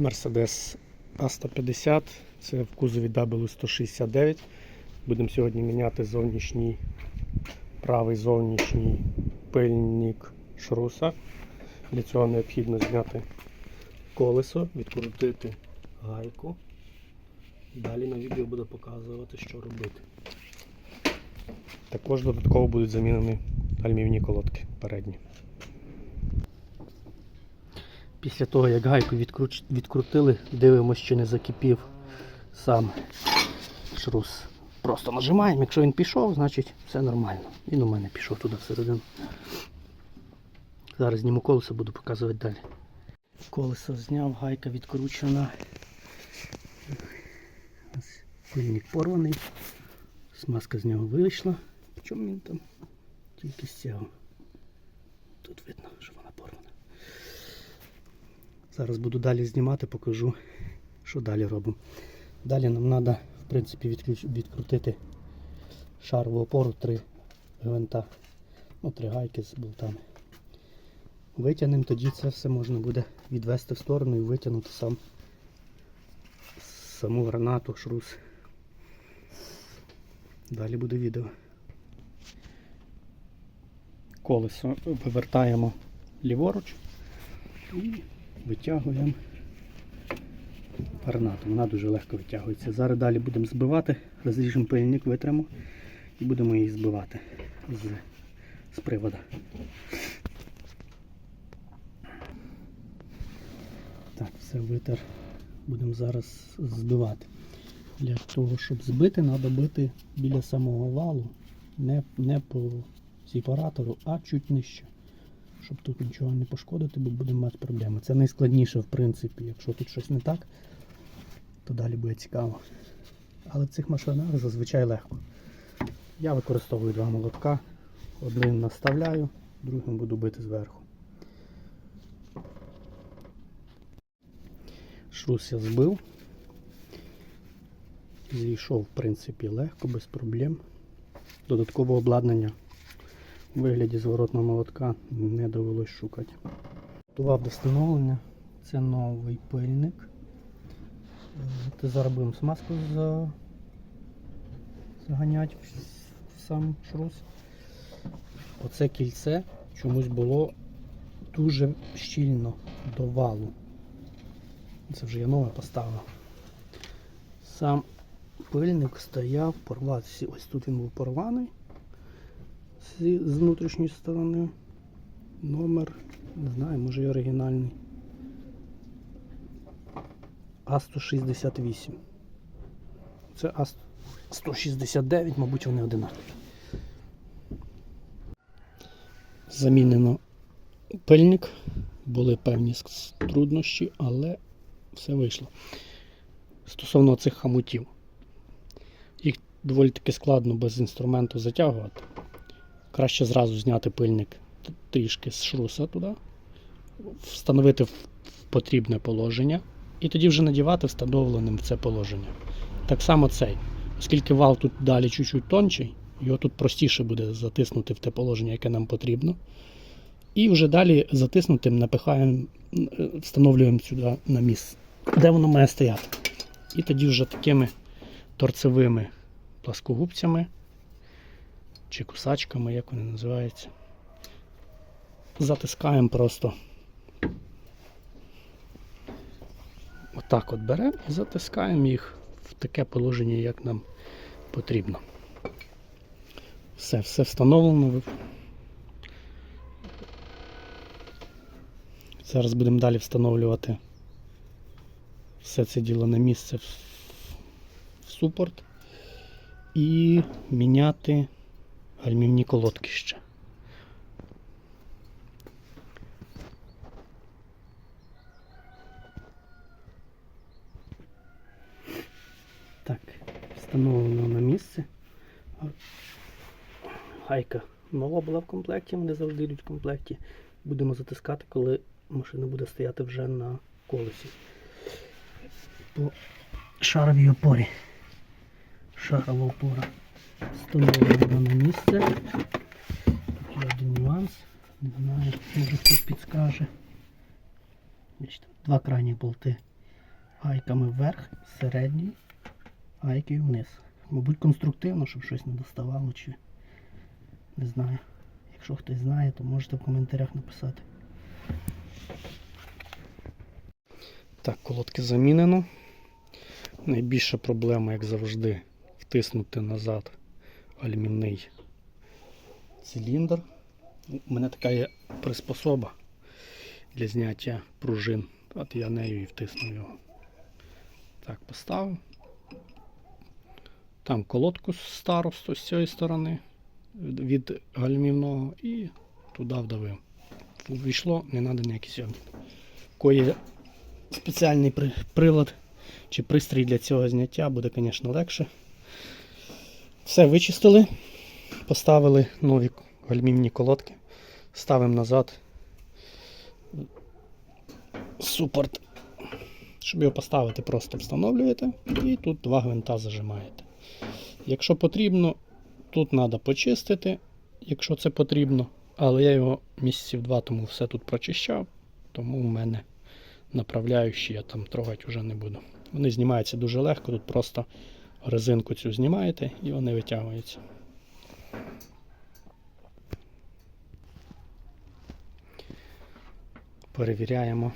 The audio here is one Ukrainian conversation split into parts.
Mercedes A150, це в кузові W169. Будемо сьогодні міняти зовнішній, правий зовнішній пильник шруса. Для цього необхідно зняти колесо, відкрутити гайку. Далі на відео буду показувати, що робити. Також додатково будуть замінені альмівні колодки передні. Після того, як гайку відкрутили, дивимося, чи не закипів сам шрус. Просто нажимаємо, якщо він пішов, значить все нормально. Він у мене пішов туди всередину. Зараз зніму колесо, буду показувати далі. Колесо зняв, гайка відкручена. Пильник порваний. Смазка з нього вийшла. Чому він там тільки стягав? Тут видно, що вона порвана. Зараз буду далі знімати, покажу, що далі робимо. Далі нам треба, в принципі, відкрутити шарову опору, три гвинта, ну, три гайки з болтами. Витягнемо, тоді це все можна буде відвести в сторону і витягнути сам саму гранату, шрус. Далі буде відео. Колесо вивертаємо ліворуч і витягуємо гранату. Вона дуже легко витягується. Зараз далі будемо збивати, розріжемо пильник, витримо і будемо її збивати з, з привода. Так, все витер. Будемо зараз збивати. Для того, щоб збити, треба бити біля самого валу, не, не по сепаратору, а чуть нижче. Щоб тут нічого не пошкодити, бо будемо мати проблеми. Це найскладніше, в принципі. Якщо тут щось не так, то далі буде цікаво. Але в цих машинах зазвичай легко. Я використовую два молотка. Один наставляю, другим буду бити зверху. Шрус я збив. Зійшов, в принципі, легко, без проблем. Додаткове обладнання у вигляді зворотного молотка не довелось шукати. Готував до встановлення. Це новий пильник. Зараз будемо смазку за... заганяти в в сам шрус. Оце кільце чомусь було дуже щільно до валу. Це вже я нове поставив. Сам пильник стояв, порвався. Ось тут він був порваний з, з внутрішньої сторони. Номер, не знаю, може і оригінальний. А168. Це А169, мабуть, вони одинакові. Замінено пильник. Були певні труднощі, але все вийшло. Стосовно цих хамутів. Їх доволі таки складно без інструменту затягувати. Краще зразу зняти пильник трішки з шруса туди, встановити в потрібне положення, і тоді вже надівати встановленим в це положення. Так само цей. Оскільки вал тут далі чуть-чуть тончий, його тут простіше буде затиснути в те положення, яке нам потрібно. І вже далі затиснутим напихаємо, е, встановлюємо сюди на місце, де воно має стояти. І тоді вже такими торцевими пласкогубцями чи кусачками, як вони називаються, затискаємо просто. Отак от беремо і затискаємо їх в таке положення, як нам потрібно. Все, все встановлено. Зараз будемо далі встановлювати все це діло на місце в, супорт і міняти гальмівні колодки ще. Так, встановлено на місце. Гайка нова була в комплекті, вони завжди йдуть в комплекті. Будемо затискати, коли машина буде стояти вже на колесі. По шаровій опорі. Шарова опора встановлена на місце. Тут є один нюанс. Не знаю, може хтось підскаже. Два крайні болти гайками вверх, середньої, гайки вниз. Мабуть, конструктивно, щоб щось не доставало, чи не знаю. Якщо хтось знає, то можете в коментарях написати. Так, колодки замінено. Найбільша проблема, як завжди, втиснути назад алюмінний циліндр. У мене така є приспособа для зняття пружин. От я нею і втиснув його. Так, поставив. Там колодку стару з цієї сторони від гальмівного і туди вдавив. Війшло, не треба ніякі сьомки. Кої спеціальний при- прилад чи пристрій для цього зняття буде, звісно, легше. Все вичистили, поставили нові гальмівні колодки, ставимо назад супорт. Щоб його поставити, просто встановлюєте і тут два гвинта зажимаєте. Якщо потрібно, тут треба почистити, якщо це потрібно. Але я його місяців два тому все тут прочищав, тому в мене направляючі я там трогати вже не буду. Вони знімаються дуже легко, тут просто резинку цю знімаєте і вони витягуються. Перевіряємо,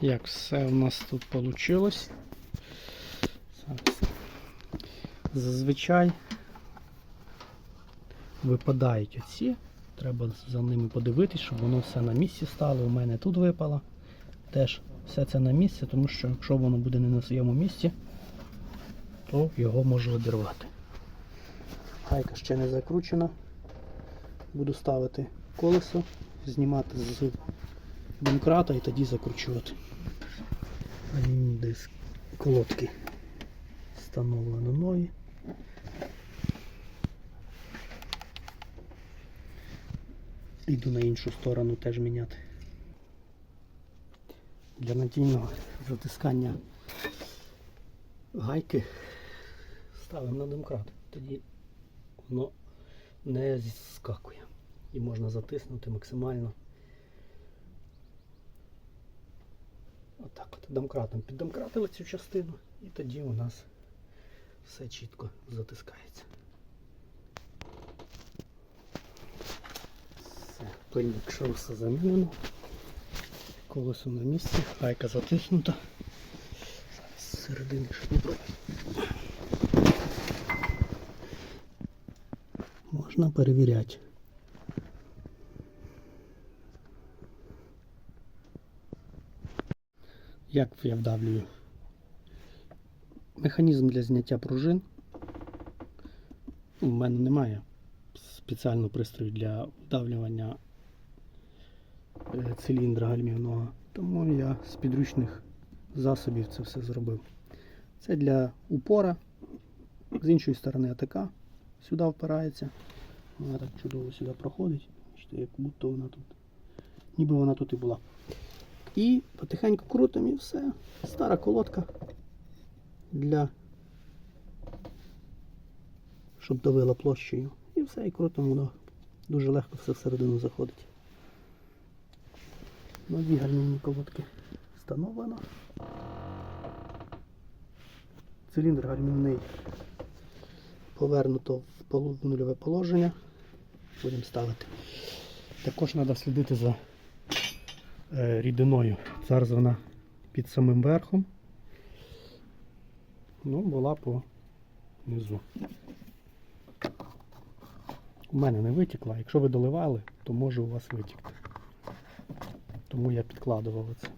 як все у нас тут вийшло. Зазвичай випадають оці. Треба за ними подивитись, щоб воно все на місці стало. У мене тут випало. Теж все це на місці, тому що якщо воно буде не на своєму місці, то його можу одірвати. Гайка ще не закручена. Буду ставити колесо, знімати з домкрата і тоді закручувати. Диск колодки встановлено нові. Іду на іншу сторону теж міняти. Для надійного затискання гайки ставимо на домкрат. Тоді воно не зіскакує. І можна затиснути максимально. Отак от домкратом піддомкратили цю частину і тоді у нас все чітко затискається. Все, пильник шруса замінено. Колесо на місці, гайка затиснута. Зараз середини шнур. Можна перевіряти. Як я вдавлюю? Механізм для зняття пружин. У мене немає спеціального пристрою для вдавлювання е, циліндра гальмівного, тому я з підручних засобів це все зробив. Це для упора, з іншої сторони АТК сюди впирається. Вона так чудово сюди проходить. Бачите, як будто вона тут. Ніби вона тут і була. І потихеньку крутимо і все. Стара колодка для щоб давила площею. І все, і крутимо воно. Дуже легко все всередину заходить. Нові гальмівні колодки встановлено. Циліндр гальмівний повернуто в нульове положення. Будемо ставити. Також треба слідити за е, рідиною. Зараз вона під самим верхом. Ну, була по низу. У мене не витікла. Якщо ви доливали, то може у вас витікти. Тому я підкладував це.